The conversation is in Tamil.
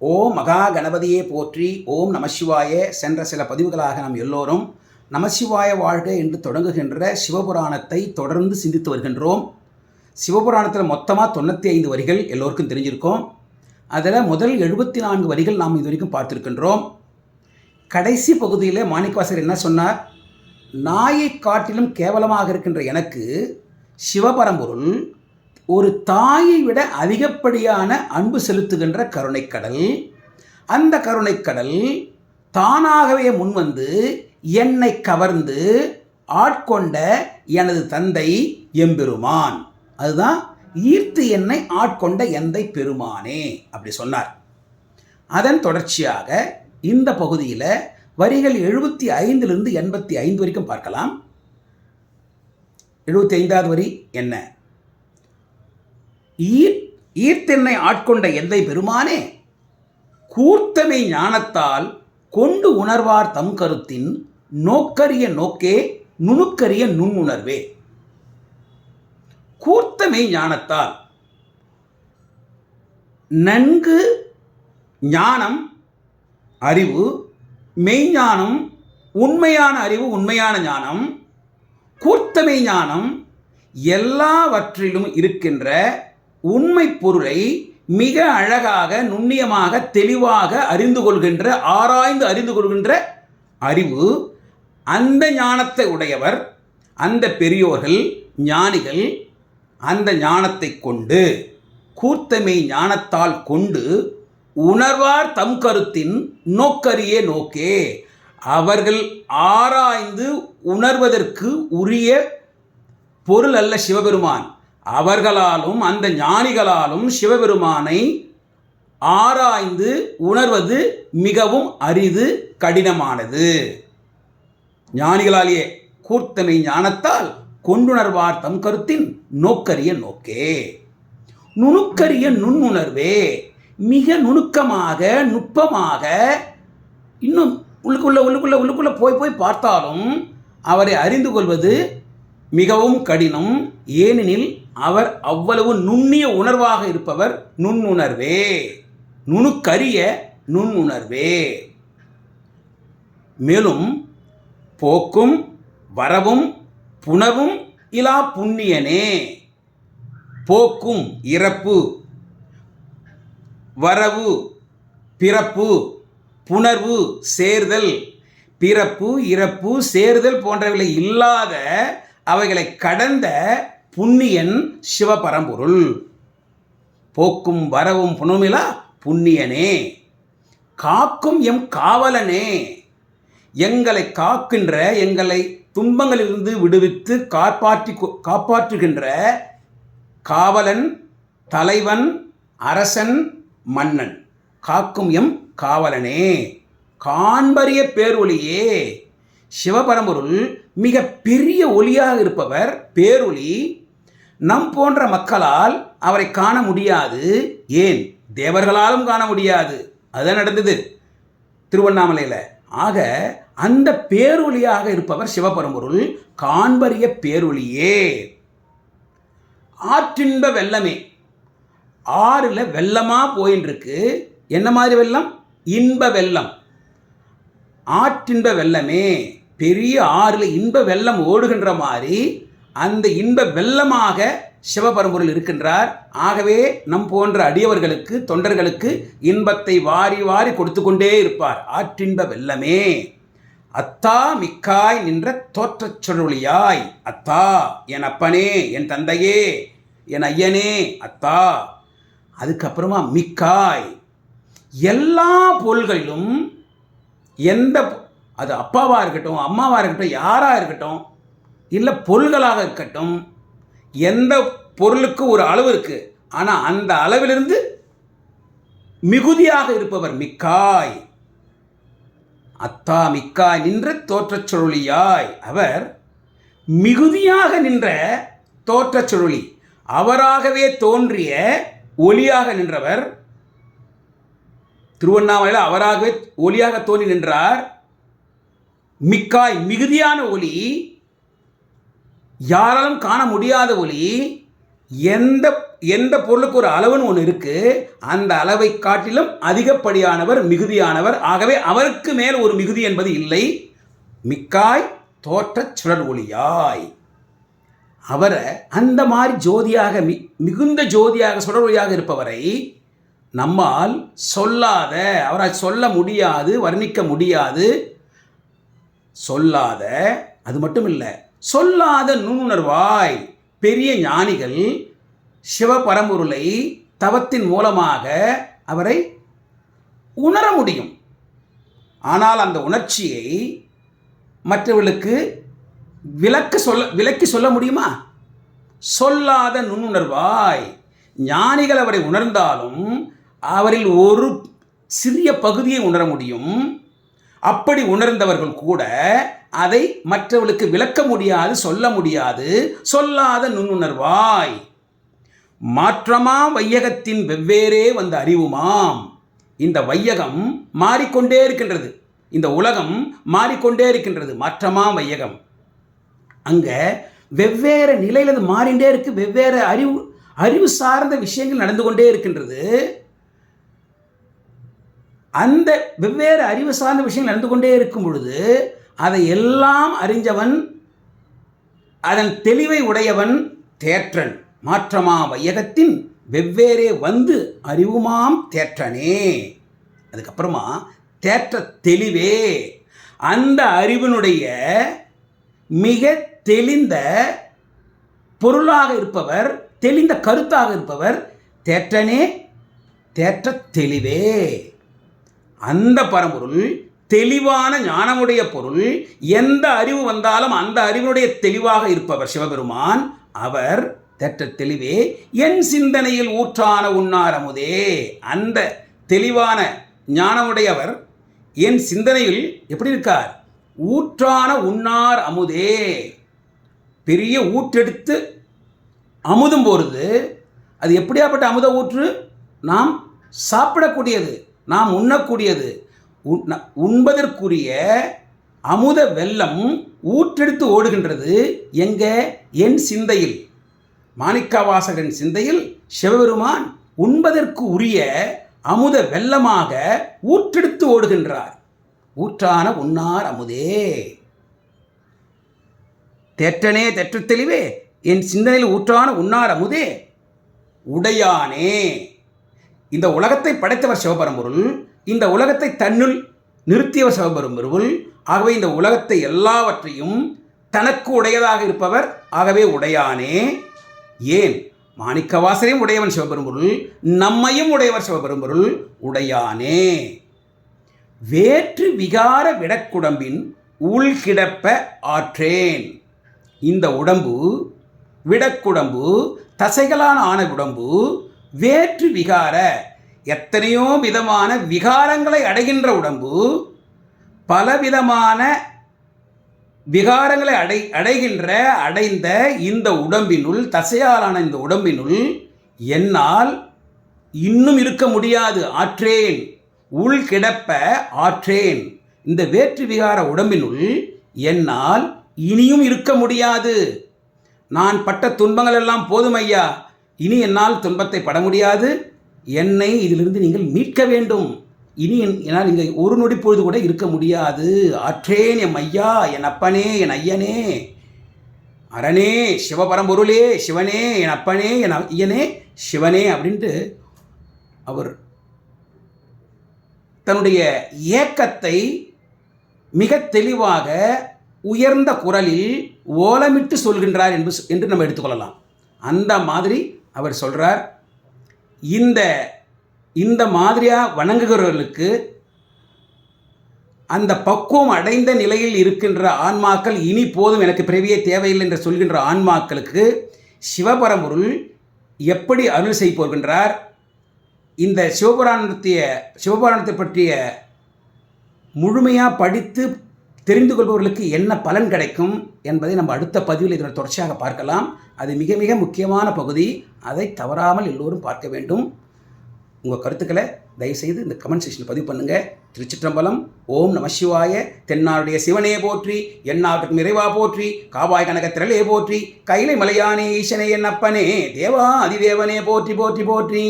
ஓம் மகா கணபதியே போற்றி ஓம் நமசிவாய சென்ற சில பதிவுகளாக நாம் எல்லோரும் நமசிவாய வாழ்க என்று தொடங்குகின்ற சிவபுராணத்தை தொடர்ந்து சிந்தித்து வருகின்றோம். சிவபுராணத்தில் மொத்தமாக தொண்ணூற்றி ஐந்து வரிகள் எல்லோருக்கும் தெரிஞ்சிருக்கோம். அதில் முதல் எழுபத்தி நான்கு வரிகள் நாம் இது வரைக்கும் பார்த்துருக்கின்றோம். கடைசி பகுதியில் மாணிக்கவாசர் என்ன சொன்னார்? நாயை காட்டிலும் கேவலமாக இருக்கின்ற எனக்கு சிவபரம்பொருள் ஒரு தாயை விட அதிகப்படியான அன்பு செலுத்துகின்ற கருணைக்கடல் அந்த கருணைக்கடல் தானாகவே முன்வந்து என்னை கவர்ந்து ஆட்கொண்ட எனது தந்தை எம்பெருமான். அதுதான் ஈர்த்து என்னை ஆட்கொண்ட எந்தை பெருமானே அப்படி சொன்னார். அதன் தொடர்ச்சியாக இந்த பகுதியில் வரிகள் எழுபத்தி ஐந்திலிருந்து எண்பத்தி ஐந்து வரைக்கும் பார்க்கலாம். எழுபத்தி ஐந்தாவது வரி என்ன? ஈர் ஈர்த்தென்னை ஆட்கொண்ட எந்தை பெருமானே கூர்த்தமை ஞானத்தால் கொண்டு உணர்வார் தம் கருத்தின் நோக்கரிய நோக்கே நுணுக்கரிய நுண்ணுணர்வே. கூர்த்தமை ஞானத்தால் நன்கு ஞானம் அறிவு மெய்ஞானம் உண்மையான அறிவு உண்மையான ஞானம் கூர்த்தமை ஞானம் எல்லாவற்றிலும் இருக்கின்ற உண்மை பொருளை மிக அழகாக நுண்ணியமாக தெளிவாக அறிந்து கொள்கின்ற ஆராய்ந்து அறிந்து கொள்கின்ற அறிவு அந்த ஞானத்தை உடையவர் அந்த பெரியோர்கள் ஞானிகள் அந்த ஞானத்தை கொண்டு கூர்த்தமை ஞானத்தால் கொண்டு உணர்வார் தம் கருத்தின் நோக்கரிய நோக்கே. அவர்கள் ஆராய்ந்து உணர்வதற்கு உரிய பொருள் அல்ல சிவபெருமான். அவர்களாலும் அந்த ஞானிகளாலும் சிவபெருமானை ஆராய்ந்து உணர்வது மிகவும் அரிது கடினமானது. ஞானிகளாலேயே கூர்த்தமை ஞானத்தால் கொண்டுணர்வார் தம் கருத்தின் நோக்கரிய நோக்கே. நுணுக்கரிய நுண்ணுணர்வே மிக நுணுக்கமாக நுட்பமாக இன்னும் உள்ளுக்குள்ள உள்ளுக்குள்ள உள்ளுக்குள்ள போய் போய் பார்த்தாலும் அவரை அறிந்து கொள்வது மிகவும் கடினம். ஏனெனில் அவர் அவ்வளவு நுண்ணிய உணர்வாக இருப்பவர் நுண்ணுணர்வே. நுணுக்கரிய நுண்ணுணர்வே. மேலும் போக்கும் வரவும் புணவும் இலா புண்ணியனே. போக்கும் இறப்பு வரவு பிறப்பு புணர்வு சேர்தல். பிறப்பு இறப்பு சேர்தல் போன்றவைகளை இல்லாத அவைகளை கடந்த புண்ணியன் சிவபரம்பொருள். போக்கும் வரவும் புனமிலா புண்ணியனே. காக்கும் எம் காவலனே. எங்களை காக்கின்ற எங்களை துன்பங்களிலிருந்து விடுவித்து காப்பாற்றி காப்பாற்றுகின்ற காவலன் தலைவன் அரசன் மன்னன். காக்கும் எம் காவலனே. காண்பறிய பேரொளியே. சிவபரம்பொருள் மிக பெரிய ஒளியாக இருப்பவர் பேரொளி நம் போன்ற மக்களால் அவரை காண முடியாது. ஏன்? தேவர்களாலும் காண முடியாது. அதுதான் நடந்தது திருவண்ணாமலையில். ஆக அந்த பேரொளியாக இருப்பவர் சிவபரம்பொருள் காண்பரிய பேரொளியே ஆற்றின்ப வெள்ளமே ஆறில் வெள்ளமாக போயின்னு என்ன மாதிரி வெள்ளம்? இன்ப வெள்ளம். ஆற்றின்ப வெள்ளமே. பெரிய ஆறில் இன்ப வெள்ளம் ஓடுகின்ற மாதிரி அந்த இன்ப வெள்ளமாக சிவபரம்பொருள் இருக்கின்றார். ஆகவே நம் போன்ற அடியவர்களுக்கு தொண்டர்களுக்கு இன்பத்தை வாரி வாரி கொடுத்து கொண்டே இருப்பார். ஆற்றின்ப வெள்ளமே. அத்தா மிக்காய் நின்ற தோற்றச் சொருளியாய் அத்தா என் அப்பனே என் தந்தையே என் ஐயனே அத்தா. அதுக்கப்புறமா மிக்காய். எல்லா பொருள்களிலும் எந்த அது அப்பாவாக இருக்கட்டும் அம்மாவாக இருக்கட்டும் யாராக இருக்கட்டும் இல்லை பொருள்களாக இருக்கட்டும் எந்த பொருளுக்கு ஒரு அளவு இருக்குது ஆனால் அந்த அளவிலிருந்து மிகுதியாக இருப்பவர் மிக்காய். அத்தா மிக்காய் நின்ற தோற்றச் சுருளியாய். அவர் மிகுதியாக நின்ற தோற்றச் சுருளி. அவராகவே தோன்றிய ஒளியாக நின்றவர் திருவண்ணாமலையில் அவராகவே ஒளியாக தோன்றி நின்றார். மிக்காய் மிகுதியான ஒளி யாராலும் காண முடியாத ஒளி எந்த எந்த பொருளுக்கு ஒரு அளவுன்னு ஒன்று இருக்குது அந்த அளவை காட்டிலும் அதிகப்படியானவர் மிகுதியானவர். ஆகவே அவருக்கு மேல் ஒரு மிகுதி என்பது இல்லை. மிக்காய் தோற்றச் சுடர் ஒளியாய். அவரை அந்த மாதிரி ஜோதியாக மி மிகுந்த ஜோதியாக சுடர் ஒளியாக இருப்பவரை நம்மால் சொல்லாத அவரால் சொல்ல முடியாது வர்ணிக்க முடியாது சொல்லாத அது மட்டும் இல்லை சொல்லாத நுண்ணுணர்வாய் பெரிய ஞானிகள் சிவபரம்பொருளை தவத்தின் மூலமாக அவரை உணர முடியும். ஆனால் அந்த உணர்ச்சியை மற்றவர்களுக்கு விளக்க சொல்ல விளக்கி சொல்ல முடியுமா? சொல்லாத நுண்ணுணர்வாய். ஞானிகள் அவரை உணர்ந்தாலும் அவரில் ஒரு சிறிய பகுதியை உணர முடியும். அப்படி உணர்ந்தவர்கள் கூட அதை மற்றவர்களுக்கு விளக்க முடியாது சொல்ல முடியாது. சொல்லாத நுண்ணுணர்வாய். மாற்றமாம் வையகத்தின் வெவ்வேறே வந்த அறிவுமாம். இந்த வையகம் மாறிக்கொண்டே இருக்கின்றது. இந்த உலகம் மாறிக்கொண்டே இருக்கின்றது. மாற்றமாம் வையகம். அங்கே வெவ்வேறு நிலையில் அது மாறிண்டே இருக்கு. வெவ்வேறு அறிவு அறிவு சார்ந்த விஷயங்கள் நடந்து கொண்டே இருக்கின்றது. அந்த வெவ்வேறு அறிவு சார்ந்த விஷயங்கள் நடந்து கொண்டே இருக்கும் பொழுது அதை எல்லாம் அறிஞ்சவன் அதன் தெளிவை உடையவன் தேற்றன். மாற்றமா வையகத்தின் வெவ்வேறே வந்து அறிவுமாம் தேற்றனே. அதுக்கப்புறமா தேற்ற தெளிவே. அந்த அறிவினுடைய மிக தெளிந்த பொருளாக இருப்பவர் தெளிந்த கருத்தாக இருப்பவர் தேற்றனே தேற்ற தெளிவே. அந்த பரம்பொருள் தெளிவான ஞானமுடைய பொருள். எந்த அறிவு வந்தாலும் அந்த அறிவினுடைய தெளிவாக இருப்பவர் சிவபெருமான். அவர் தெற்ற தெளிவே என் சிந்தனையில் ஊற்றான உண்ணார் அமுதே. அந்த தெளிவான ஞானமுடையவர் என் சிந்தனையில் எப்படி இருக்கார்? ஊற்றான உண்ணார் அமுதே. பெரிய ஊற்றெடுத்து அமுதும் போகிறது அது எப்படியாப்பட்ட அமுத ஊற்று? நாம் சாப்பிடக்கூடியது. நாம் உண்ணக்கூடியது. உண்பதற்குரிய அமுத வெள்ளம் ஊற்றெடுத்து ஓடுகின்றது. எங்க? என் சிந்தையில். மாணிக்கவாசகன் சிந்தையில் சிவபெருமான் உண்பதற்கு உரிய அமுத வெள்ளமாக ஊற்றெடுத்து ஓடுகின்றார். ஊற்றான உண்ணார் அமுதே. தெற்றனே தெற்று தெளிவே. என் சிந்தனையில் ஊற்றான உண்ணார் அமுதே. உடையானே. இந்த உலகத்தை படைத்தவர் சிவபரம்பொருள் இந்த உலகத்தை தன்னுள் நிறுத்தியவர் சிவபரம்பொருள் ஆகவே இந்த உலகத்தை எல்லாவற்றையும் தனக்கு உடையதாக இருப்பவர் ஆகவே உடையானே. ஏன்? மாணிக்கவாசனையும் உடையவன் சிவபெரும்பொருள் நம்மையும் உடையவர் சிவபெரும்பொருள் உடையானே. வேற்று விகார விடக்குடம்பின் உள்கிடப்ப ஆற்றேன். இந்த உடம்பு விடக்குடம்பு தசைகளான ஆன உடம்பு வேற்று விகார எத்தனையோ விதமான விகாரங்களை அடைகின்ற உடம்பு பலவிதமான விகாரங்களை அடை அடைகின்ற அடைந்த இந்த உடம்பினுள் தசையாலான இந்த உடம்பினுள் என்னால் இன்னும் இருக்க முடியாது ஆற்றேன். உள் கிடப்ப ஆற்றேன். இந்த வேற்று விகார உடம்பினுள் என்னால் இனியும் இருக்க முடியாது. நான் பட்ட துன்பங்கள் எல்லாம் போதும் ஐயா. இனி என்னால் துன்பத்தை பட முடியாது. என்னை இதிலிருந்து நீங்கள் மீட்க வேண்டும். இனி என்- என்னால் இங்கே ஒரு நொடி பொழுது கூட இருக்க முடியாது. ஆற்றேன் என் ஐயா என் அப்பனே என் ஐயனே. அரணே சிவபரம்பொருளே சிவனே என் அப்பனே என் ஐயனே சிவனே அப்படின்ட்டு அவர் தன்னுடைய ஏக்கத்தை மிக தெளிவாக உயர்ந்த குரலில் ஓலமிட்டு சொல்கின்றார் என்று என்று நம்ம எடுத்துக்கொள்ளலாம். அந்த மாதிரி அவர் சொல்கிறார் இந்த இந்த மாதிரியாக வணங்குகிறவர்களுக்கு அந்த பக்குவம் அடைந்த நிலையில் இருக்கின்ற ஆன்மாக்கள் இனி போதும் எனக்கு பிறவியே தேவையில்லை என்று சொல்கின்ற ஆன்மாக்களுக்கு சிவபரம்பொருள் எப்படி அருள் செய்ய போகின்றார் இந்த சிவபுராணத்திய சிவபுராணத்தை பற்றிய முழுமையாக படித்து தெரிந்து கொள்பவர்களுக்கு என்ன பலன் கிடைக்கும் என்பதை நம்ம அடுத்த பதிவில் இதனை தொடர்ச்சியாக பார்க்கலாம். அது மிக மிக முக்கியமான பகுதி. அதை தவறாமல் எல்லோரும் பார்க்க வேண்டும். உங்கள் கருத்துக்களை தயவுசெய்து இந்த கமெண்ட் செக்ஷனில் பதிவு பண்ணுங்கள் திருச்சிற்றம்பலம் ஓம் நம சிவாய தென்னாருடைய சிவனே போற்றி எந்நாட்டுக்கு நிறைவா போற்றி காவாய் கனக திரளே போற்றி கைலை மலையானே ஈசனே என்னப்பனே தேவா அதிதேவனே போற்றி போற்றி போற்றி.